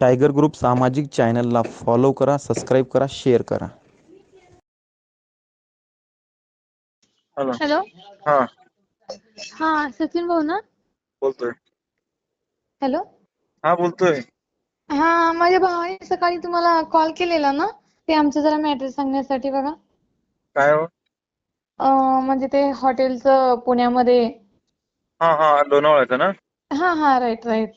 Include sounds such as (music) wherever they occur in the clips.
Tiger group सामाजिक चॅनलला follow करा सबस्क्राईब करा शेअर करा. हॅलो. हॅलो. हा. हा सचिन भाऊ ना? बोलतोय. हॅलो. हा बोलतोय. हा माझ्या भावाने सकाळी तुम्हाला कॉल केलेला ना ते आमचं जरा मॅटर सांगण्यासाठी बघा. काय हो? अं, म्हणजे ते हॉटेलचं पुण्यामध्ये. हा हा लोणावळ्याचं ना? हा हा राईट राईट.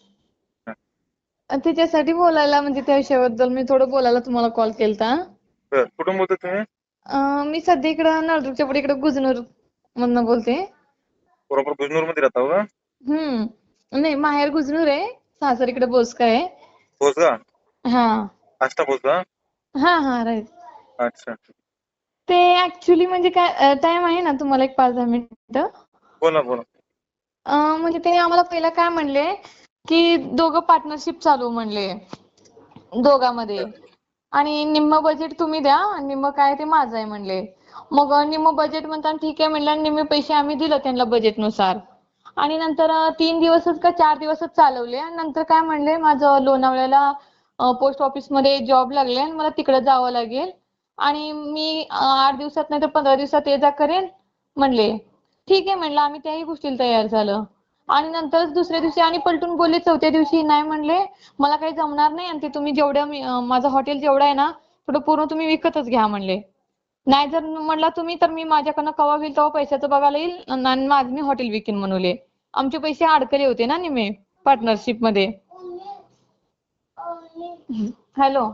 त्याच्यासाठी बोलायला म्हणजे त्या विषयाबद्दल मी थोडं बोलायला तुम्हाला कॉल केलता. बर कुठून बोलतोय तुम्ही? अं, मी सध्या इकडं नळदुर्गच्या पुढे इकडे गुजनूर मधनं बोलते. बरोबर गुजनूरमध्ये राहता हो का? हम्म नाही माहेर गुजनूर आहे. सासर इकडे बोसका आहे. का हा. आष्टा का हा हा राईट. अच्छा. ते ऍक्च्युली म्हणजे काय टाइम आहे ना तुम्हाला एक पाच दहा मिनिटं? बोला बोला. अं, म्हणजे ते आम्हाला पहिला काय म्हणले की दोघं पार्टनरशिप चालू म्हणले. दोघांमध्ये. आणि निम्म बजेट तुम्ही द्या निम्म काय ते माझं आहे म्हणले. मग निम्म बजेट म्हणताना ठीक आहे म्हणलं आणि निम्मे पैसे आम्ही दिलं त्यांना बजेटनुसार आणि नंतर तीन दिवसच का चार दिवसच चालवले. आणि नंतर काय म्हणले माझं लोणावळ्याला पोस्ट ऑफिसमध्ये जॉब लागले आणि मला तिकडे जावं लागेल. आणि मी आठ दिवसात नाही तर पंधरा दिवसात ये जा करेन म्हणले. ठीक आहे म्हणलं आम्ही त्याही गोष्टीला तयार झालं. आणि नंतरच दुसऱ्या दिवशी आणि पलटून बोलले चौथ्या दिवशी नाही म्हणले. मला काही जमणार नाही आणि ते तुम्ही जेवढं मी अं, माझं हॉटेल जेवढं आहे ना तेवढं पूर्ण तुम्ही विकतच घ्या म्हणले. नाही जर म्हणला तुम्ही तर मी माझ्याकडनं केव्हा होईल तेव्हा पैशाचं बघायला येईल आणि माझं मी हॉटेल विकीन म्हणले. आमचे पैसे अडकले होते ना निम्मे पार्टनरशिपमध्ये. हॅलो.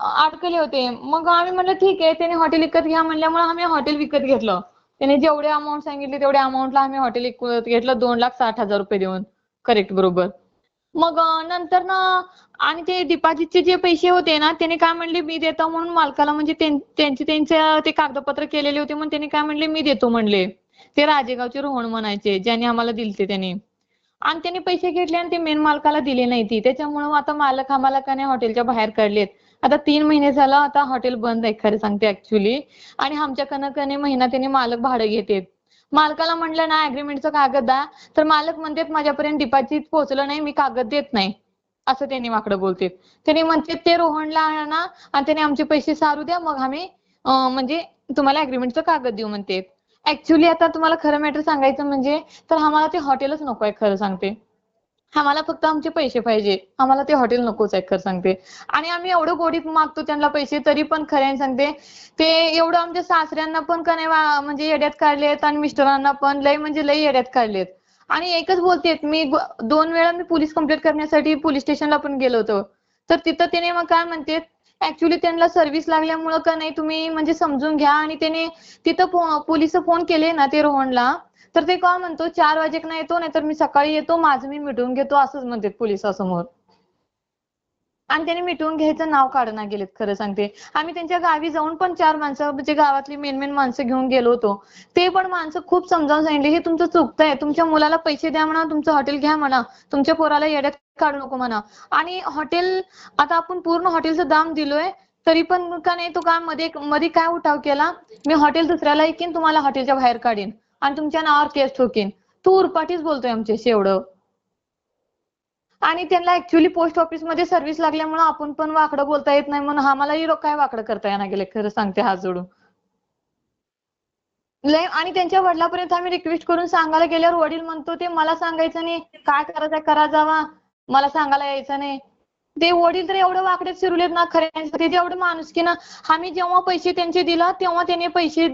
अडकले होते. मग आम्ही म्हणलं ठीक आहे त्याने हॉटेल विकत घ्या म्हणल्यामुळे आम्ही हॉटेल विकत घेतलं. त्याने जेवढे अमाऊंट सांगितले तेवढ्या अमाऊंटला आम्ही हॉटेल घेतलं दोन लाख साठ हजार रुपये देऊन. करेक्ट बरोबर. मग नंतर ना आणि ते डिपॉझिटचे जे पैसे होते ना त्याने काय म्हणले मी देतो म्हणून मालकाला म्हणजे त्यांचे त्यांचे ते कागदपत्र केलेले होते म्हणून त्याने काय म्हणले मी देतो म्हणले. ते राजेगावचे रोहन म्हणायचे ज्याने आम्हाला दिलते त्यांनी. आणि त्यांनी पैसे घेतले आणि ते मेन मालकाला दिले नाही ती. त्याच्यामुळे आता मालक आम्हाला का नाही हॉटेलच्या बाहेर काढलेत. आता तीन महिने झालं आता हॉटेल बंद आहे खरं सांगते ऍक्च्युली आणि आमच्याकडनं का महिना त्यांनी मालक भाडं घेतेत. मालकाला म्हणलं ना अग्रीमेंटचं कागद द्या. तर मालक म्हणतात माझ्यापर्यंत डिपॉझिट पोहोचलं नाही मी कागद देत नाही. असं त्यांनी माकडं बोलतेत. त्यांनी म्हणतात ते रोहनला आणा आणि त्याने आमचे पैसे सारू द्या मग आम्ही म्हणजे तुम्हाला अग्रीमेंटचं कागद देऊ म्हणते ऍक्च्युली आता तुम्हाला खरं मॅटर सांगायचं म्हणजे तर आम्हाला ते हॉटेलच नको आहे खरं सांगते. आम्हाला फक्त आमचे पैसे पाहिजे. आम्हाला ते हॉटेल नकोच आहे खरं सांगते. आणि आम्ही एवढं गोडी मागतो त्यांना पैसे तरी पण खऱ्याने सांगते. ते एवढं आमच्या सासऱ्यांना पण का नाही वा- म्हणजे येड्यात काढलेत आणि मिस्टरांना पण लय म्हणजे लय येड्यात काढलेत. आणि एकच बोलतेत मी दोन वेळा मी पोलीस कंप्लेंट करण्यासाठी पोलीस स्टेशनला पण गेलो होतो. तर तिथं त्याने मग काय म्हणते ऍक्च्युली त्यांना सर्व्हिस लागल्यामुळं का नाही तुम्ही म्हणजे समजून घ्या आणि त्याने तिथं पोलीस फोन केले ना ते रोहनला तर ते का म्हणतो चार वाजेक ना येतो नाहीतर मी सकाळी येतो माझं मी मिटवून घेतो असंच म्हणतात पोलिसासमोर. आणि त्यांनी मिटवून घ्यायचं नाव काढना गेलेत खरं सांगते. आम्ही त्यांच्या गावी जाऊन पण चार माणसं म्हणजे गावातली मेन मेन माणसं घेऊन गेलो होतो. ते पण माणसं खूप समजावून सांगितले हे तुमचं चुकतंय तुमच्या मुलाला पैसे द्या म्हणा तुमचं हॉटेल घ्या म्हणा तुमच्या पोराला येड्यात काढू नको म्हणा. आणि हॉटेल आता आपण पूर्ण हॉटेलचं दाम दिलोय तरी पण का नाही तो काय मध्ये मध्ये काय उठाव केला? मी हॉटेल दुसऱ्याला ऐकेन तुम्हाला हॉटेलच्या बाहेर काढीन आणि तुमच्या नावावर केस ठोकीन. तू उरपाटीच बोलतोय आमच्याशी एवढं. आणि त्यांना ऍक्च्युली पोस्ट ऑफिसमध्ये सर्व्हिस लागल्यामुळे आपण पण वाकडं बोलता येत नाही म्हणून आम्हालाही लोक काय वाकडं करता येणार गेले खरं सांगते हात जोडून. लय आणि त्यांच्या वडिलापर्यंत आम्ही रिक्वेस्ट करून सांगायला गेल्यावर वडील म्हणतो ते मला सांगायचं नाही काय करायचं करा जावा. मला सांगायला यायचं नाही. ते वडील तर एवढं वाकड्यात शिरलेत ना खऱ्या एवढं माणूस की ना आम्ही जेव्हा पैसे त्यांचे दिला तेव्हा त्याने पैसे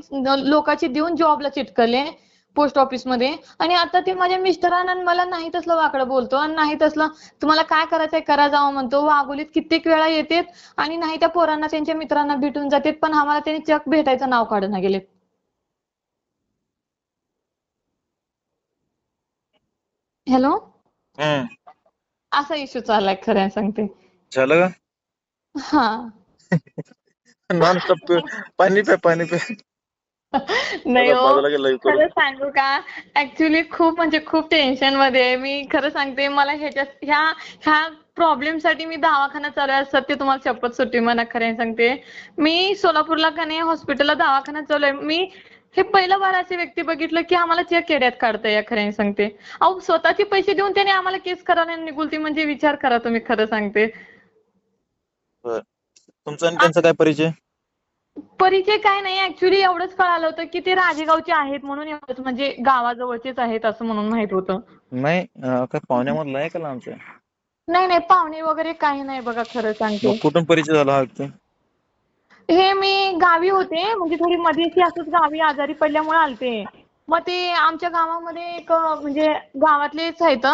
लोकांचे देऊन जॉबला चिटकले. पोस्ट ऑफिसमध्ये. आणि आता ते माझ्या मिस्टरांना मला नाही तसलं वाकडं बोलतो आणि नाही तसलं तुम्हाला काय करायचंय करा जावं म्हणतो. वाघोलीत कित्येक वेळा येतेत आणि नाही त्या पोरांना त्यांच्या मित्रांना भेटून जातेत. पण आम्हाला त्यांनी चक भेटायचं नाव काढून गेलेत. हॅलो? असा इश्यू चाललाय खरं सांगते. झालं हा. (laughs) नॉन स्टॉप पाणी प्या पाणी प्या. (laughs) नाही हो. खरं सांगू का? ऍक्च्युली खूप म्हणजे खूप टेन्शनमध्ये आहे. मी खरं सांगते मला ह्याच्या ह्या ह्या प्रॉब्लेमसाठी मी दवाखाना चालू आहे. सत्य तुम्हाला शपथ सुट्टी म्हणा खरं सांगते. मी सोलापूरला का नाही हॉस्पिटलला दवाखाना चालू आहे. मी हे पहिलं बार असे व्यक्ती बघितलं की आम्हाला चेक केड्यात काढता या खऱ्याने सांगते. अहो स्वतःचे पैसे देऊन त्याने आम्हाला केस करायला निघुलती म्हणजे विचार करा तुम्ही खरं सांगते. तुमचा आणि त्यांचा काय परिचय? परिचय काय नाही. ऍक्च्युली एवढंच कळालं होतं की ते राजेगावचे आहेत म्हणून एवढंच म्हणजे गावाजवळचेच आहेत असं म्हणून माहीत होतं. नाही अं, काय पाहुण्यामधला आहे का लांबचा? नाही नाही पाहुणे वगैरे काही नाही बघा खरं सांगते. मग कुठून परिचय झाला हा व्यक्ती? हे मी गावी होते म्हणजे थोडी मध्येची असंच गावी आजारी पडल्यामुळे आलते. मग ते आमच्या गावामध्ये एक अं, म्हणजे गावातलेच आहेत.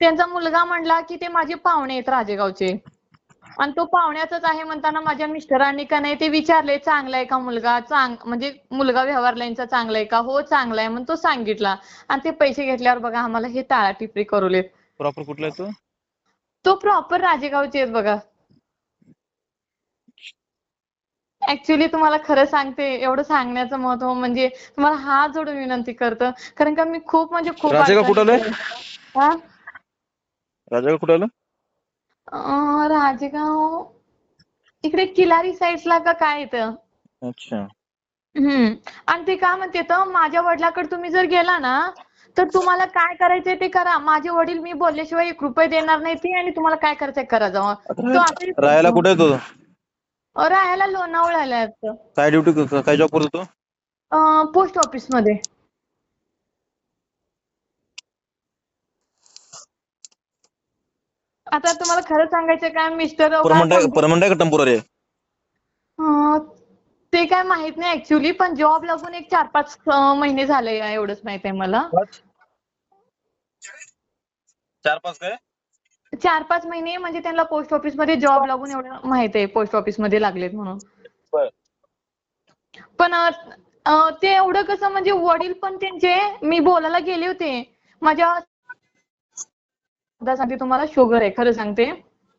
त्यांचा मुलगा म्हणला की ते माझे पाहुणे आहेत राजेगावचे. आणि तो पाहुण्याचाच आहे म्हणताना माझ्या मिस्टरांनी का नाही ते विचारले चांगला आहे का मुलगा? चांग म्हणजे मुलगा व्यवहार लाईनचा चांगला आहे का? हो चांगला आहे म्हणून तो सांगितला. आणि ते पैसे घेतल्यावर बघा आम्हाला हे टाळाटिपरी करवलेत प्रॉपर कुठला तो? तो प्रॉपर राजेगावचे आहेत बघा. ऍक्च्युली तुम्हाला खरं सांगते एवढं सांगण्याचं महत्त्व म्हणजे तुम्हाला हात जोडून विनंती करतो. कारण का मी खूप म्हणजे खूप राजेगाव कुठं? राजागाव कुठं अं, राजेगाव. इकडे किलारी साईडला का काय येतं? अच्छा. हम्म. आणि ते काय म्हणते तर माझ्या वडिलाकडे तुम्ही जर गेला ना तर तुम्हाला काय करायचंय ते करा. माझे वडील मी बोलल्याशिवाय एक रुपये देणार नाही ते आणि तुम्हाला काय करायचंय करा जाऊन तो असंही राहायला कुठे आहे तो? अं, राहायला लोणावळ्याला आहे तो. काय ड्युटी काय जॉब करतो तो? अं, पोस्ट ऑफिसमध्ये. आता तुम्हाला खरं सांगायचं काय मिस्टर परमनंट आहे परमनंट आहे. का टेम्पोररी ते काय माहीत नाही ऍक्च्युली पण जॉब लागून एक चार पाच अं, महिने झाले एवढंच माहीत आहे मला. चार पाच काय? चार पाच महिने म्हणजे त्यांना पोस्ट ऑफिसमध्ये जॉब लागून एवढं माहीत आहे पोस्ट ऑफिसमध्ये लागलेत म्हणून. बर. पण अं, अं, ते एवढं कसं म्हणजे वडील पण त्यांचे मी बोलायला गेले होते. माझ्या आता सांगते तुम्हाला शुगर आहे खरं सांगते.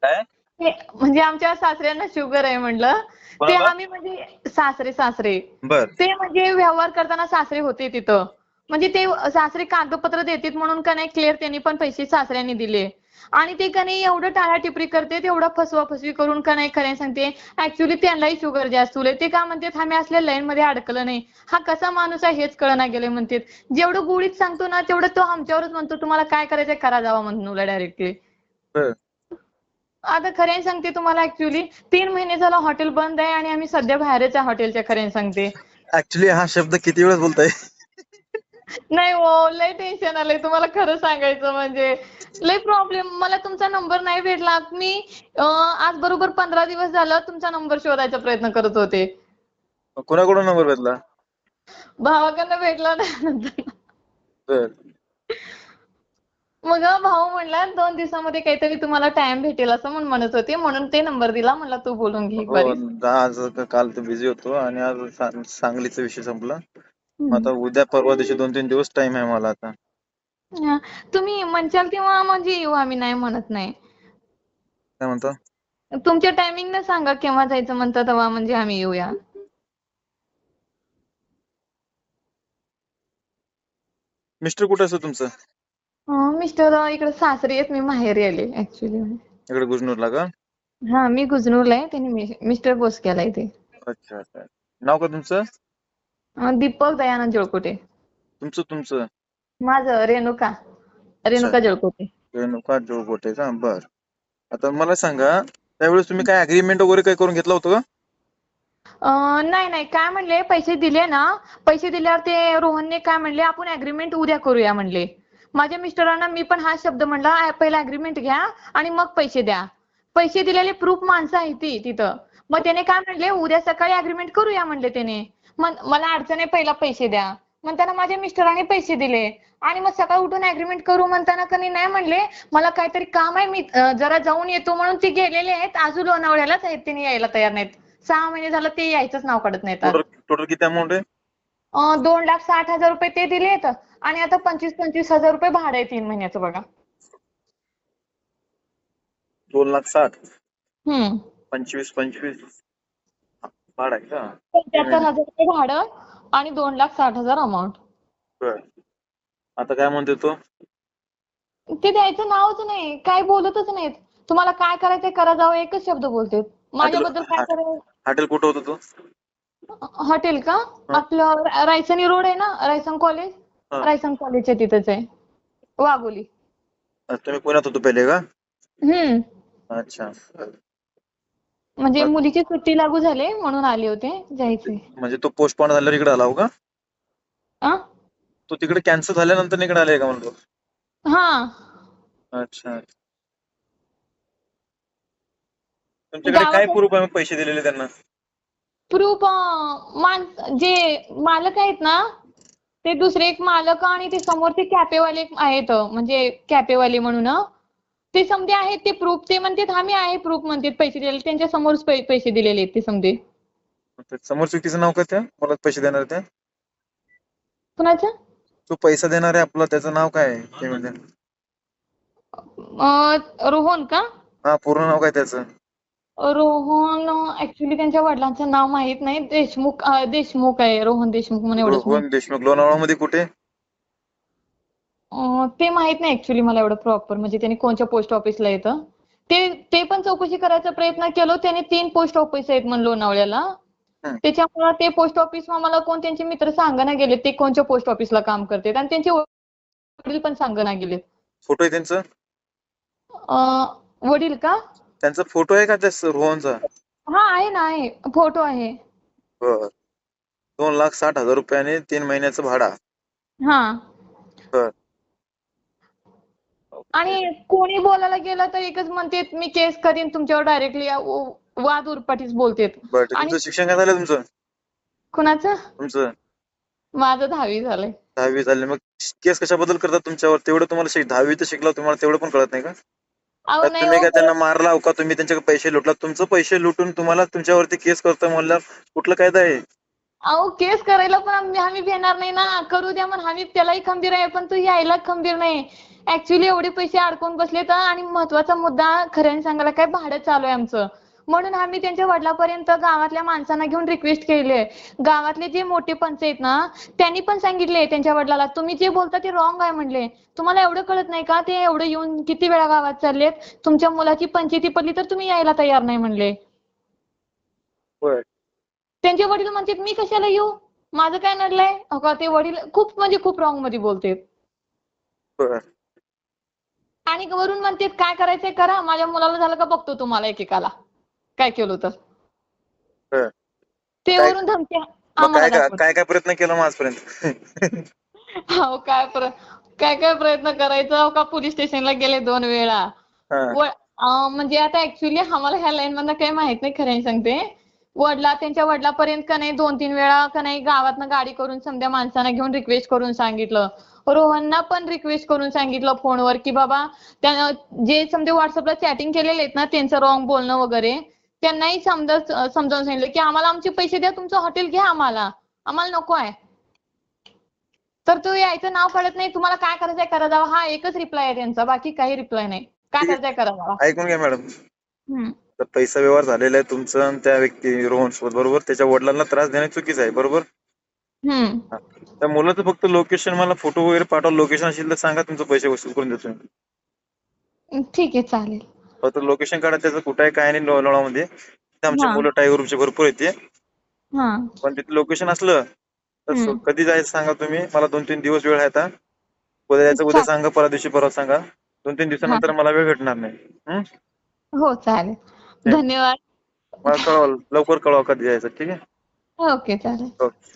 काय? म्हणजे आमच्या सासऱ्यांना शुगर आहे म्हणलं. ते बरोबर. आम्ही म्हणजे सासरे सासरे. बर. ते म्हणजे व्यवहार करताना सासरे होते तिथं. म्हणजे ते सासरे कागदपत्र देतात म्हणून का नाही क्लिअर त्यांनी पण पैसे सासऱ्यांनी दिले. आणि ते का नाही एवढं टाळाटिपरी करते एवढं फसवा फसवी करून का नाही खरं सांगते ऍक्च्युली त्यांनाही शुगर जास्त होले ते का म्हणतात आम्ही असल्या लाईन मध्ये अडकलं नाही. हा कसा माणूस आहे हेच कळना गेले म्हणतात. जेवढं गुढीत सांगतो ना तेवढं तो आमच्यावरच म्हणतो तुम्हाला काय करायचंय करा जावा म्हणून डायरेक्टली. आता खऱ्याने सांगते तुम्हाला ऍक्च्युली तीन महिने झालं हॉटेल बंद आहे आणि आम्ही सध्या बाहेरच आहे हॉटेलच्या खऱ्याने सांगते. ऍक्च्युली हा शब्द किती वेळेस बोलताय? नाही हो लय टेन्शन आलंय. तुम्हाला खरं सांगायचं म्हणजे लय प्रॉब्लेम मला तुमचा नंबर नाही भेटला. मी अं, आज बरोबर पंधरा दिवस झालं तुमचा नंबर शोधायचा प्रयत्न करत होते. कोणाकडून नंबर भेटला? भावाकडनं भेटला नाही नंतर बर. मग भाऊ म्हणला दोन दिवसामध्ये काहीतरी तुम्हाला टाइम भेटेल असं म्हणून म्हणत होते. म्हणून ते नंबर दिला. म्हणला तू बोलून घे एक हो बारी. आज काल तर बिझी होतो आणि आज सांगलीचा विषय संपला. आता उद्या परवा दिवशी दोन तीन दिवस टाइम आहे मला आता. हा. तुम्ही म्हणशाल तेव्हा म्हणजे येऊ आम्ही नाही म्हणत नाही. काय म्हणतो? तुमच्या टायमिंग न सांगा केव्हा जायचं म्हणता तेव्हा म्हणजे आम्ही येऊया. मिस्टर कुठे असतो तुमचं? अं, मिस्टर इकडे सासरी आहेत मी माहेरी आले ऍक्च्युली इकडे गुजनूरला का? हा मी गुजनूरला आहे त्यांनी मिस्टर बोसक्याला आहे ते. अच्छा अच्छा. नाव का तुमचं? दीपक दयानंद जळकोटे. तुमचं तुमचं? माझं रेणुका. रेणुका जळकोटे. रेणुका जोगोटे का? बर. आता मला सांगा त्यावेळेस तुम्ही काय अग्रीमेंट वगैरे काय करून घेतलं होतं का? अं, नाही नाही. काय म्हणले? पैसे दिले ना. पैसे दिल्यावर ते रोहनने काय म्हणले? आपण अग्रीमेंट उद्या करूया म्हणले. माझ्या मिस्टरांना मी पण हा शब्द म्हणला "आ, पहिला अग्रीमेंट घ्या आणि मग पैसे द्या. पैसे दिलेले प्रूफ माणसं आहे ती तिथं. मग त्याने काय म्हणले? उद्या सकाळी अग्रीमेंट करूया म्हणले त्याने. मला अडचण आहे पहिला पैसे द्या. म्हणताना माझ्या मिस्टरांनी पैसे दिले. आणि मग सकाळी उठून अग्रीमेंट करू म्हणताना कधी नाही म्हणले मला काहीतरी काम आहे मी जरा जाऊन येतो म्हणून ते गेलेले आहेत. अजून लोणावळ्यालाच आहेत त्यांनी यायला तयार नाहीत. सहा महिने झालं ते यायचंच नाव काढत नाहीत टोटल किती अमाऊंट आहे? दोन लाख साठ हजार रुपये ते दिलेत आणि आता पंचवीस पंचवीस हजार रुपये भाडं आहे तीन महिन्याचं बघा. दोन लाख साठ. हम्म. पंचवीस पंचवीस. भाडं आहे का पंच्याहत्तर हजार रुपये भाडं आणि दोन लाख साठ हजार अमाऊंट बर. आता काय म्हणते तो? ते द्यायचं नावच नाही. काय बोलतच नाहीत. तुम्हाला काय करायचंय करा जावं एकच शब्द बोलतेत. माझ्याबद्दल काय करायचं? हॉटेल कुठं होतं तो? हॉटेल का? आपलं रायसनी रोड आहे ना? रायसन कॉलेज? हा. रायसन कॉलेजच्या तिथंच आहे. वाघोली. तुम्ही पुण्यात होतो पहिले का? हम्म. अच्छा. म्हणजे मुलीची सुट्टी लागू झाली म्हणून आले होते जायचंय म्हणजे तो पोस्टपोन झाल्यावर इकडे आला हो का? आ? तो तिकडे कॅन्सल झाल्यानंतर इकडे आले का म्हणतो हा. अच्छा. तुमच्याकडे काय गावाकडे- प्रूफ आहे मग पैसे दिलेले त्यांना? प्रूफ मान जे मालक आहेत ना ते दुसरे एक मालक आणि ते समोर ते कॅफेवाले आहेत म्हणजे कॅफेवाले म्हणून ते समजे आहेत ते प्रूफ ते म्हणतात आम्ही आहे प्रूफ म्हणतात पैसे दिलेले. त्यांच्या समोरच पै- पैसे दिलेले आहेत ते समजे ते समोर व्यक्तीचं नाव काय त्या? मला पैसे देणार त्या? कुणाचं? तो पैसा देणार आहे आपला त्याचं नाव काय आहे? ते म्हणजे. अं, रोहन का? हा पूर्ण नाव काय त्याचं? रोहन ऍक्च्युली त्यांच्या वडिलांचं नाव माहीत नाही. देशमुख अं, देशमुख आहे रोहन देशमुख म्हणून एवढंच माहीत. रोहन देशमुख. लोणावळामध्ये कुठे? अं, ते माहीत नाही ऍक्च्युली मला एवढं प्रॉपर म्हणजे त्यांनी कोणत्या पोस्ट ऑफिसला येतं? ते ते पण चौकशी करायचा प्रयत्न केलो. त्याने तीन पोस्ट ऑफिस आहेत म्हणून लोणावळ्याला. हं. त्याच्यामुळे ते पोस्ट ऑफिस मला कोण त्यांचे मित्र सांगना गेले ते कोणत्या पोस्ट ऑफिसला काम करतात? आणि त्यांचे वडील पण सांगना गेलेत. फोटो आहे त्यांचं? वडील का? त्यांचा फोटो आहे का त्या स- रोहनचा? हा आहे ना आहे. फोटो आहे. बर. दोन लाख साठ हजार रुपयाने तीन महिन्याचं भाडा. हा. बर. आणि कोणी बोलायला गेलं तर एकच म्हणते मी केस करीन तुमच्यावर डायरेक्टली वाद उरपाटीच बोलतेत. बर तुमचं आणि- शिक्षण काय झालं तुमचं? कुणाचं? तुमचं. माझं दहावी झालंय. दहावी झाले. मग केस कशाबद्दल करतात तुमच्यावर? तेवढं तुम्हाला शिक दहावी तर शिकला तुम्हाला तेवढं पण कळत नाही का? अहो नाही तुम्ही हो, काय त्यांना मारला का? तुम्ही त्यांच्याकडे पैसे लुटला. तुमचं पैसे लुटून तुम्हाला तुमच्यावरती केस करतोय म्हणल्यावर कुठलं कायदा आहे? अहो केस करायला पण आम्ही आम्ही भेटणार नाही ना. करू द्या पण आम्ही त्यालाही खंबीर आहे पण तू यायला खंबीर नाही. ऍक्च्युली एवढे पैसे अडकून बसलेत आणि महत्त्वाचा मुद्दा खऱ्याने सांगायला काय भाडं चालू आहे आमचं. म्हणून आम्ही त्यांच्या वडिलापर्यंत गावातल्या माणसांना घेऊन रिक्वेस्ट केली आहे. गावातले जे मोठे पंच आहेत ना त्यांनी पण सांगितले त्यांच्या वडिलाला तुम्ही जे बोलता ते रॉंग आहे म्हणले. तुम्हाला एवढं कळत नाही का ते एवढं येऊन किती वेळा गावात चाललेत? तुमच्या मुलाची पंचायती पडली तर तुम्ही यायला तयार नाही म्हणले. त्यांचे वडील म्हणतात मी कशाला येऊ? माझं काय नडलंय? ते वडील खूप म्हणजे खूप रॉंगमध्ये बोलतात. आणि वरून म्हणतात काय करायचंय करा. माझ्या मुलाला झालं का बघतो तुम्हाला एकेकाला. काय केलं तर. ते वरून आम्हाला काय काय प्रयत्न केला मग आजपर्यंत अहो काय काय काय प्रयत्न करायचा? अहो का पोलीस स्टेशनला गेले दोन वेळा? हा. म्हणजे आता ऍक्च्युली आम्हाला ह्या लाईन मधनं काही माहीत नाही खरं सांगते. वडला त्यांच्या वडिलापर्यंत का नाही दोन तीन वेळा का नाही गावातनं गाडी करून समध्या माणसांना घेऊन रिक्वेस्ट करून सांगितलं. रोहनना पण रिक्वेस्ट करून सांगितलं फोनवर की बाबा त्या जे समजे व्हॉट्सअपला चॅटिंग केलेले आहेत ना त्यांचं रॉंग बोलणं वगैरे त्यांनाही समजा समजावून सांगितलं की आम्हाला आमचे पैसे द्या तुमचं हॉटेल घ्या आम्हाला. आम्हाला नको आहे. तर तू यायचं नाव कळत नाही तुम्हाला काय करायचंय करा जावा. हा एकच रिप्लाय आहे त्यांचा बाकी काही रिप्लाय नाही. काय. करायचंय करा जावा. ऐकून घ्या मॅडम. तर पैसा व्यवहार झालेला आहे तुमचं आणि त्या व्यक्ती रोहन सोबत बरोबर? त्याच्या वडिलांना त्रास देणे चुकीचं आहे बरोबर? हम्म. त्या मुलाचं फक्त लोकेशन मला फोटो वगैरे पाठवा लोकेशन असेल तर सांगा तुमचे पैसे वसूल करून देतो मी. ठीक आहे चालेल. फक्त लोकेशन काढा त्याचं कुठं आहे काय नाही लोणावळामध्ये तिथे आमची हा. मुलं टायगर ग्रुपचे भरपूर येते हा. पण तिथे लोकेशन असलं तर हम्म. सो- कधी जायचं सांगा तुम्ही? मला दोन तीन दिवस वेळ आहे आता. उद्या जायचं उद्या चा- सांगा परवा दिवशी परवा सांगा. दोन तीन दिवसानंतर मला वेळ भेटणार नाही? हो चालेल. धन्यवाद. मला कळवा लवकर कळवा कधी जायचं ठीक आहे? ओके चालेल. ओके.